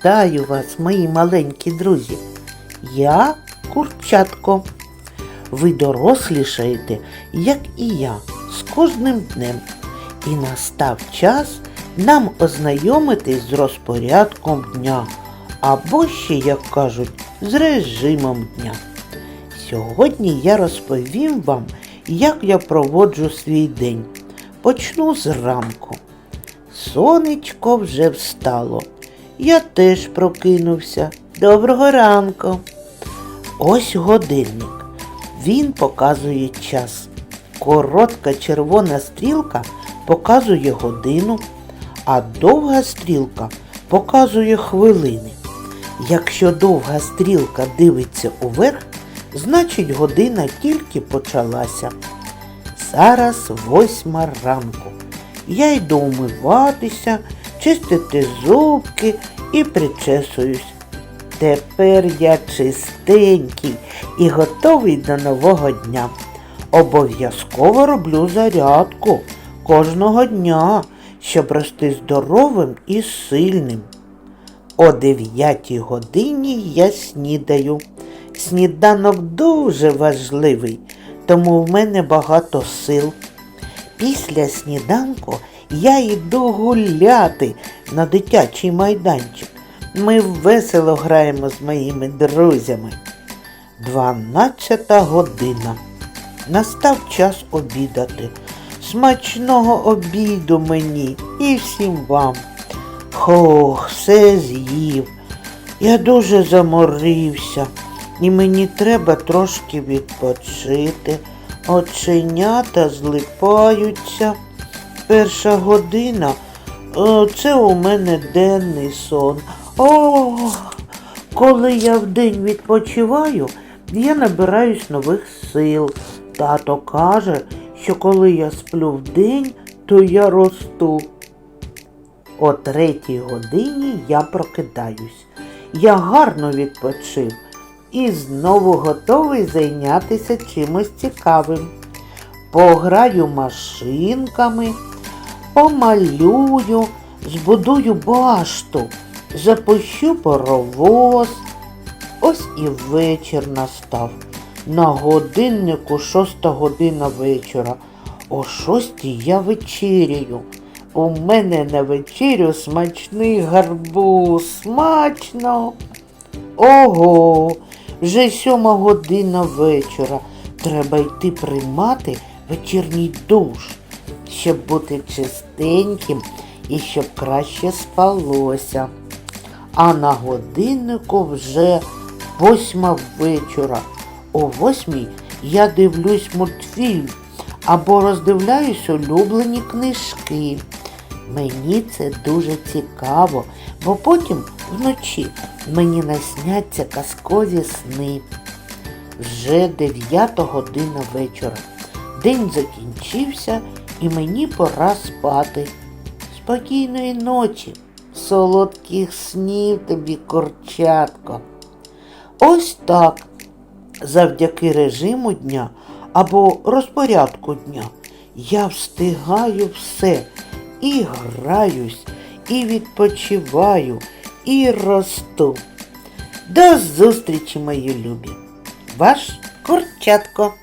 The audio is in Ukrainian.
Вітаю вас, мої маленькі друзі. Я курчатко. Ви дорослішаєте, як і я, з кожним днем. І настав час нам ознайомитись з розпорядком дня, або ще, як кажуть, з режимом дня. Сьогодні я розповім вам, як я проводжу свій день. Почну зранку. Сонечко вже встало. Я теж прокинувся. Доброго ранку. Ось годинник. Він показує час. Коротка червона стрілка показує годину, а довга стрілка показує хвилини. Якщо довга стрілка дивиться уверх, значить година тільки почалася. Зараз восьма ранку. Я йду умиватися, чистити зубки і причесуюсь. Тепер я чистенький і готовий до нового дня. Обов'язково роблю зарядку кожного дня, щоб рости здоровим і сильним. О 9 годині я снідаю. Сніданок дуже важливий, тому в мене багато сил. Після сніданку я йду гуляти на дитячий майданчик. Ми весело граємо з моїми друзями. Дванадцята година. Настав час обідати. Смачного обіду мені і всім вам. Ох, все з'їв. Я дуже заморився, і мені треба трошки відпочити. Оченята злипаються. Перша година це у мене денний сон. Ох, коли я вдень відпочиваю, я набираюсь нових сил. Тато каже, що коли я сплю вдень, то я росту. О третій годині я прокидаюсь. Я гарно відпочив і знову готовий зайнятися чимось цікавим. Пограю машинками, помалюю, збудую башту, запущу паровоз. Ось і вечір настав. На годиннику шоста година вечора. О шостій я вечеряю. У мене на вечерю смачний гарбуз. Смачно. Ого, вже сьома година вечора. Треба йти приймати вечірній душ, щоб бути чистеньким і щоб краще спалося. А на годиннику вже восьма вечора. О восьмій я дивлюсь мультфільм або роздивляюсь улюблені книжки. Мені це дуже цікаво, бо потім вночі мені насняться казкові сни. Вже дев'ята година вечора. День закінчився і мені пора спати. Спокійної ночі, солодких снів тобі, корчатко. Ось так, завдяки режиму дня або розпорядку дня, я встигаю все і граюсь, і відпочиваю, і росту. До зустрічі, мої любі! Ваш Курчатко.